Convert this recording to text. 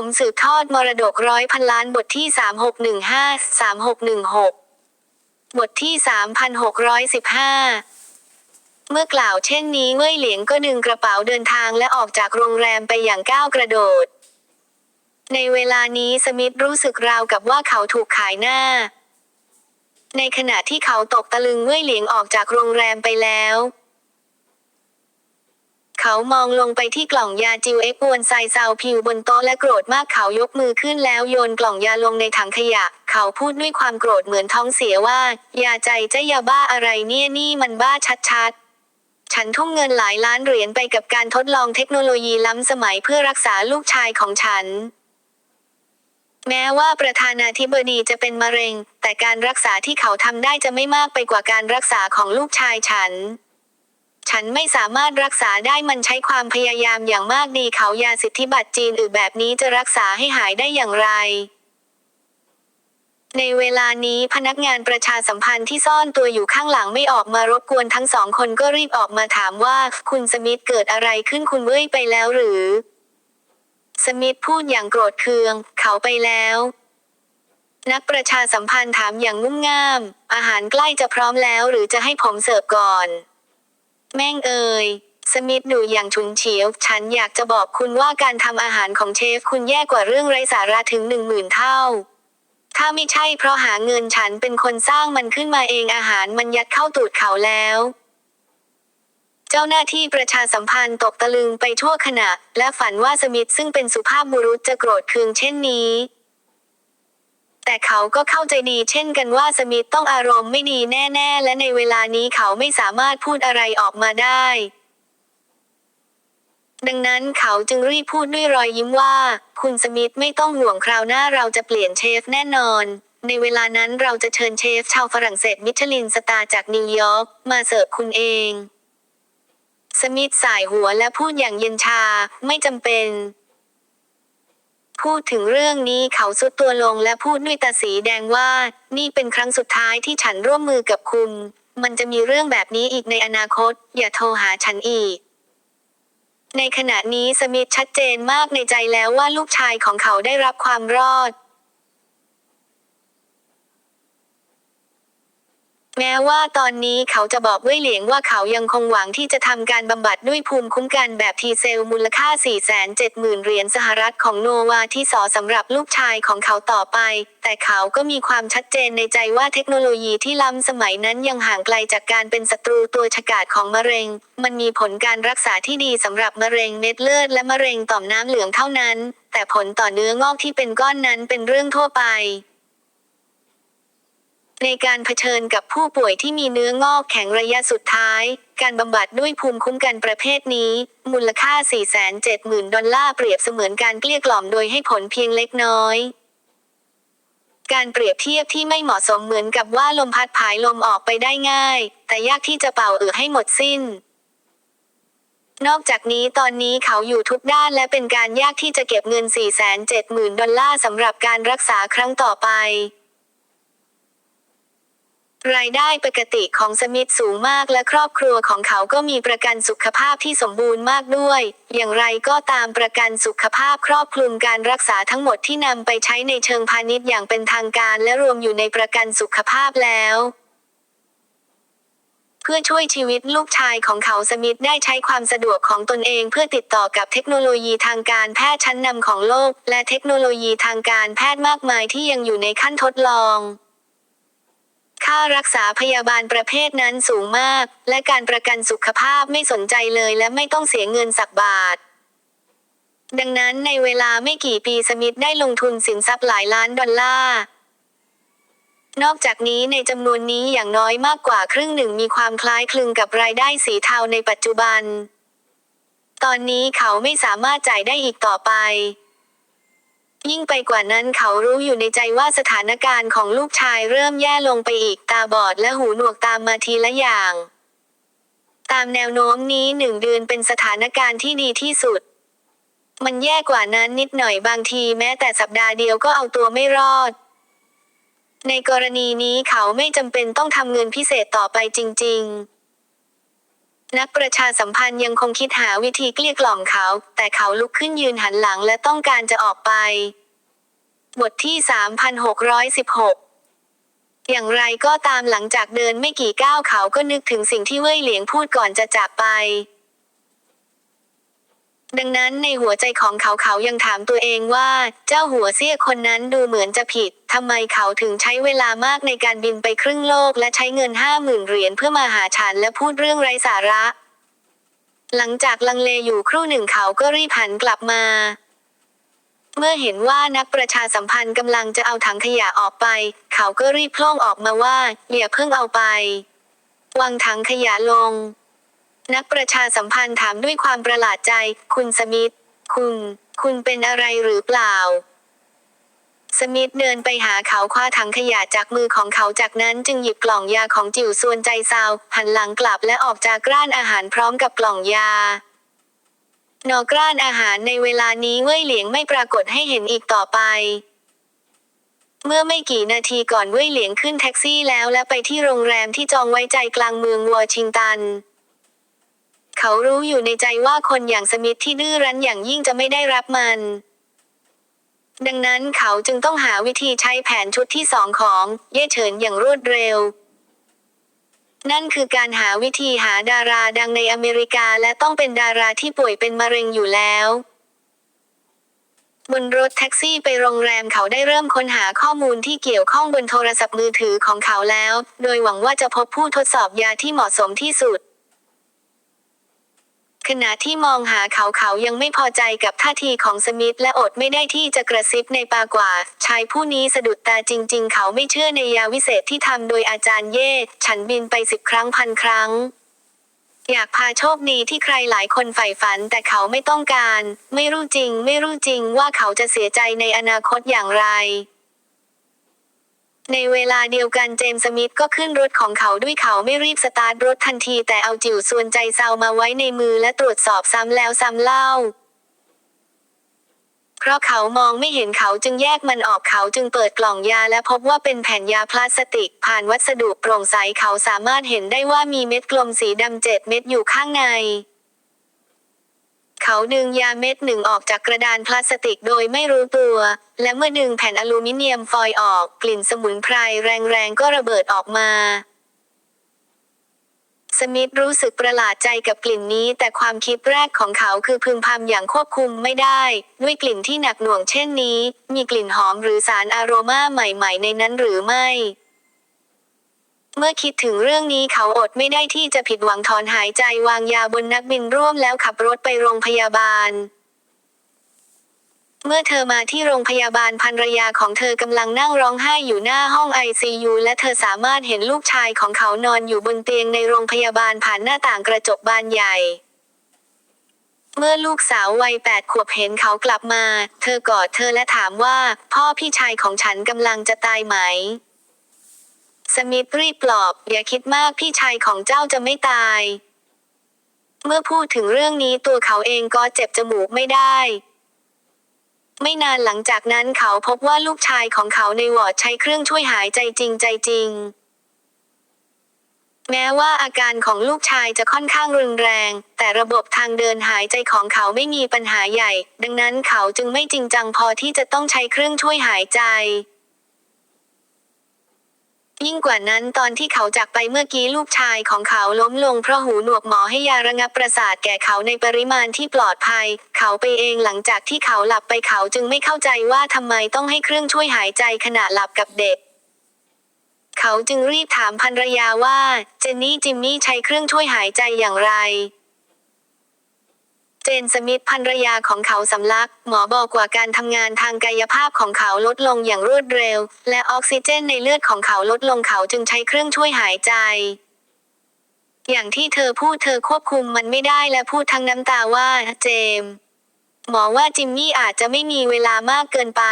ผมสืบทอดมรดกร้อยพันล้านบทที่ 3615 3616 บทที่ 3615เมื่อกล่าวเช่นนี้เว่ยเหลียงก็ดึงกระเป๋าเดินทางและออกจากโรงแรมไปอย่างก้าวกระโดด ในเวลานี้สมิธรู้สึกราวกับว่าเขาถูกขายหน้า ในขณะที่เขาตกตะลึงเว่ยเหลียงออกจากโรงแรมไปแล้ว เขามองลงไปที่กล่องยาจิวเอ็กวนไซซาวพิวบนโต๊ะและโกรธมากเขายกมือขึ้นแล้วโยนกล่องยาลงในถังขยะ เขาพูดด้วยความโกรธเหมือนท้องเสียว่า ยาใจจะยาบ้าอะไรเนี่ยนี่มันบ้าชัดๆ ฉันทุ่มเงินหลายล้านเหรียญไปกับการทดลองเทคโนโลยีล้ำสมัยเพื่อรักษาลูกชายของฉันแม้ว่าประธานาธิบดีจะเป็นมะเร็ง แต่การรักษาที่เขาทำได้จะไม่มากไปกว่าการรักษาของลูกชายฉัน ฉันไม่สามารถรักษาได้มันใช้ความพยายามอย่างมากดีเขายาสิทธิบัตรจีนอือแบบนี้จะรักษาให้หายได้อย่างไรในเวลานี้พนักงานประชาสัมพันธ์ที่ซ่อนตัวอยู่ข้างหลังไม่ออกมารบกวนทั้งสองคนก็รีบออกมาถามว่าคุณสมิธเกิดอะไรขึ้นคุณเว้ยไปแล้วหรือ สมิธพูดอย่างโกรธเคือง เขาไปแล้ว นักประชาสัมพันธ์ถามอย่างงุ่มง่าม อาหารใกล้จะพร้อมแล้วหรือจะให้ผมเสิร์ฟก่อน แม่งเอ่ยสมิธดูอย่างฉุนเฉียว ฉันอยากจะบอกคุณว่าการทำอาหารของเชฟคุณแย่กว่าเรื่องไร้สาระถึงหนึ่งหมื่นเท่า ถ้าไม่ใช่เพราะหาเงินฉันเป็นคนสร้างมันขึ้นมาเองอาหารมันยัดเข้าตูดเขาแล้ว เจ้าหน้าที่ประชาสัมพันธ์ตกตะลึงไปทั่วขณะ และฝันว่าสมิธซึ่งเป็นสุภาพบุรุษจะโกรธเคืองเช่นนี้ แต่เขาก็เข้าใจดีเช่นกันว่าสมิธต้องอารมณ์ไม่ดีแน่ๆ และในเวลานี้เขาไม่สามารถพูดอะไรออกมาได้ ดังนั้นเขาจึงรีบพูดด้วยรอยยิ้มว่า คุณสมิธไม่ต้องห่วงคราวหน้าเราจะเปลี่ยนเชฟแน่นอนในเวลานั้นเราจะเชิญเชฟชาวฝรั่งเศสมิชลินสตาร์จากนิวยอร์กมาเสิร์ฟคุณเอง สมิธสายหัวและพูดอย่างเย็นชาไม่จำเป็น พูดถึงเรื่องนี้เขาสุดตัวลงและพูดด้วยตาสีแดงว่า นี่เป็นครั้งสุดท้ายที่ฉันร่วมมือกับคุณ มันจะมีเรื่องแบบนี้อีกในอนาคต อย่าโทรหาฉันอีก ในขณะนี้สมิธชัดเจนมากในใจแล้วว่าลูกชายของเขาได้รับความรอด แม้ว่าตอนนี้เขาจะบอกเว่ยเหลียงว่าเขายังคงหวังที่จะทำการบำบัดด้วยภูมิคุ้มกันแบบทีเซลมูลค่า 470,000 เหรียญสหรัฐของโนวาที่สอสำหรับลูกชายของเขาต่อไป แต่เขาก็มีความชัดเจนในใจว่าเทคโนโลยีที่ล้ำสมัยนั้นยังห่างไกลจากการเป็นศัตรูตัวฉกาจของมะเร็ง มันมีผลการรักษาที่ดีสำหรับมะเร็งเม็ดเลือดและมะเร็งต่อมน้ำเหลืองเท่านั้น แต่ผลต่อเนื้องอกที่เป็นก้อนนั้นเป็นเรื่องทั่วไป ในการเผชิญกับผู้ป่วยที่มีเนื้องอกแข็งระยะสุดท้าย การบำบัดด้วยภูมิคุ้มกันประเภทนี้ มูลค่า 470,000 ดอลลาร์เปรียบเสมือนการเกลี้ยกล่อมโดยให้ผลเพียงเล็กน้อยการเปรียบเทียบที่ไม่เหมาะสมเหมือนกับว่าลมพัดผายลมออกไปได้ง่าย แต่ยากที่จะเป่าเอือให้หมดสิ้น นอกจากนี้ตอนนี้เขาอยู่ทุกด้านและเป็นการยากที่จะเก็บเงิน 470,000 ดอลลาร์สำหรับการรักษาครั้งต่อไป รายได้ปกติของสมิธสูงมากและครอบครัวของเขาก็มีประกันสุขภาพที่สมบูรณ์มากด้วย อย่างไรก็ตามประกันสุขภาพครอบคลุมการรักษาทั้งหมดที่นำไปใช้ในเชิงพาณิชย์อย่างเป็นทางการและรวมอยู่ในประกันสุขภาพแล้ว เพื่อช่วยชีวิตลูกชายของเขาสมิธได้ใช้ความสะดวกของตนเอง เพื่อติดต่อกับเทคโนโลยีทางการแพทย์ชั้นนำของโลก และเทคโนโลยีทางการแพทย์มากมายที่ยังอยู่ในขั้นทดลอง ค่ารักษาพยาบาลประเภทนั้นสูงมาก และการประกันสุขภาพไม่สนใจเลยและไม่ต้องเสียเงินสักบาท ดังนั้นในเวลาไม่กี่ปีสมิธได้ลงทุนสินทรัพย์หลายล้านดอลลาร์ นอกจากนี้ในจำนวนนี้อย่างน้อยมากกว่าครึ่งหนึ่งมีความคล้ายคลึงกับรายได้สีเทาในปัจจุบัน ตอนนี้เขาไม่สามารถจ่ายได้อีกต่อไป ยิ่งไปกว่านั้นเขารู้อยู่ในใจว่าสถานการณ์ของลูกชายเริ่มแย่ลงไปอีกตาบอดและหูหนวกตามมาทีละอย่าง ตามแนวโน้มนี้หนึ่งเดือนเป็นสถานการณ์ที่ดีที่สุด มันแย่กว่านั้นนิดหน่อยบางทีแม้แต่สัปดาห์เดียวก็เอาตัวไม่รอด ในกรณีนี้เขาไม่จำเป็นต้องทำเงินพิเศษต่อไปจริง นักประชาสัมพันธ์ยังคงคิดหาวิธีเกลี้ยกล่อมเขา แต่เขาลุกขึ้นยืนหันหลังและต้องการจะออกไป บทที่ 3616 อย่างไรก็ตามหลังจากเดินไม่กี่ก้าวเขาก็นึกถึงสิ่งที่เว่ยเหลียงพูดก่อนจะจากไป ดังนั้นในหัวใจของเขาเขายังถามตัวเองว่า เจ้าหัวเสี้ยคนนั้นดูเหมือนจะผิดทำไมเขาถึงใช้เวลามากในการบินไปครึ่งโลกและใช้เงินห้าหมื่นเหรียญเพื่อมาหาฉันและพูดเรื่องไร้สาระ หลังจากลังเลอยู่ครู่หนึ่งเขาก็รีบหันกลับมาเมื่อเห็นว่านักประชาสัมพันธ์กำลังจะเอาถังขยะออกไป เขาก็รีบโพล่งออกมาว่าอย่าเพิ่งเอาไป วางถังขยะลง นักประชาสัมพันธ์ถามด้วยความประหลาดใจ คุณสมิธ คุณ คุณเป็นอะไรหรือเปล่า สมิธเดินไปหาเขาคว้าถังขยะจากมือของเขาจากนั้นจึงหยิบกล่องยาของจิ๋วส่วนใจซาว หันหลังกลับและออกจากร้านอาหารพร้อมกับกล่องยานอกร้านอาหารในเวลานี้เว่ยเหลียงไม่ปรากฏให้เห็นอีกต่อไปเมื่อไม่กี่นาทีก่อนเว่ยเหลียงขึ้นแท็กซี่แล้วและไปที่โรงแรมที่จองไว้ใจกลางเมืองวอชิงตัน เขารู้อยู่ในใจว่าคนอย่างสมิธที่ดื้อรั้นอย่างยิ่งจะไม่ได้รับมัน ดังนั้นเขาจึงต้องหาวิธีใช้แผนชุดที่สองของ เย่เฉินอย่างรวดเร็ว นั่นคือการหาวิธีหาดาราดังในอเมริกาและต้องเป็นดาราที่ป่วยเป็นมะเร็งอยู่แล้วบนรถแท็กซี่ไปโรงแรมเขาได้เริ่มค้นหาข้อมูลที่เกี่ยวข้องบนโทรศัพท์มือถือของเขาแล้ว โดยหวังว่าจะพบผู้ทดสอบยาที่เหมาะสมที่สุด ขณะที่มองหาเขาเขายังไม่พอใจกับท่าทีของสมิธและอดไม่ได้ที่จะกระซิบในปากว่า ชายผู้นี้สะดุดตาจริง ๆ เขาไม่เชื่อในยาวิเศษที่ทำโดยอาจารย์เย่ ฉันบินไปสิบครั้งพันครั้งอยากพาโชคดีที่ใครหลายคนใฝ่ฝันแต่เขาไม่ต้องการ ไม่รู้จริง ไม่รู้จริงว่าเขาจะเสียใจในอนาคตอย่างไร ในเวลาเดียวกันเจมส์สมิธก็ขึ้นรถของเขาด้วยเขาไม่รีบสตาร์ทรถทันทีแต่เอาจิ๋วส่วนใจเซามาไว้ในมือและตรวจสอบซ้ำแล้วซ้ำเล่า เพราะเขามองไม่เห็นเขาจึงแยกมันออกเขาจึงเปิดกล่องยาและพบว่าเป็นแผ่นยาพลาสติก ผ่านวัสดุโปร่งใสเขาสามารถเห็นได้ว่ามีเม็ดกลมสีดำเจ็ดเม็ดอยู่ข้างใน เขาดึงยาเม็ดหนึ่งออกจากกระดานพลาสติกโดยไม่รู้ตัว และเมื่อดึงแผ่นอลูมิเนียมฟอยล์ออก กลิ่นสมุนไพรแรงๆก็ระเบิดออกมา สมิธรู้สึกประหลาดใจกับกลิ่นนี้แต่ความคิดแรกของเขาคือพึมพำอย่างควบคุมไม่ได้ ด้วยกลิ่นที่หนักหน่วงเช่นนี้ มีกลิ่นหอมหรือสารอโรมาใหม่ ๆ ในนั้นหรือไม่ เมื่อคิดถึงเรื่องนี้เขาอดไม่ได้ที่จะผิดหวังถอนหายใจวางยาบนนักบินร่วมแล้วขับรถไปโรงพยาบาล เมื่อเธอมาที่โรงพยาบาลภรรยาของเธอกำลังนั่งร้องไห้อยู่หน้าห้องไอซียูและเธอสามารถเห็นลูกชายของเขานอนอยู่บนเตียงในโรงพยาบาลผ่านหน้าต่างกระจกบานใหญ่ เมื่อลูกสาววัยแปดขวบเห็นเขากลับมา เธอกอดเธอและถามว่า พ่อพี่ชายของฉันกำลังจะตายไหม สมิธรีบปลอบ อย่าคิดมากพี่ชายของเจ้าจะไม่ตาย เมื่อพูดถึงเรื่องนี้ตัวเขาเองก็เจ็บจมูกไม่ได้ ไม่นานหลังจากนั้นเขาพบว่าลูกชายของเขาในวอร์ดใช้เครื่องช่วยหายใจจริงใจจริง แม้ว่าอาการของลูกชายจะค่อนข้างรุนแรง แต่ระบบทางเดินหายใจของเขาไม่มีปัญหาใหญ่ ดังนั้นเขาจึงไม่จริงจังพอที่จะต้องใช้เครื่องช่วยหายใจ ยิ่งกว่านั้นตอนที่เขาจากไปเมื่อกี้ลูกชายของเขาล้มลงเพราะหูหนวกหมอให้ยาระงับประสาทแก่เขาในปริมาณที่ปลอดภัย เขาไปเองหลังจากที่เขาหลับไปเขาจึงไม่เข้าใจว่าทำไมต้องให้เครื่องช่วยหายใจขณะหลับกับเด็ก เขาจึงรีบถามภรรยาว่า เจนนี่จิมมี่ใช้เครื่องช่วยหายใจอย่างไร เจนสมิธภรรยาของเขาสำลัก หมอบอกว่าการทำงานทางกายภาพของเขาลดลงอย่างรวดเร็ว และออกซิเจนในเลือดของเขาลดลงเขาจึงใช้เครื่องช่วยหายใจ อย่างที่เธอพูดเธอควบคุมมันไม่ได้และพูดทั้งน้ำตาว่าเจมส์หมอว่าจิมมี่อาจจะไม่มีเวลามากเกินไป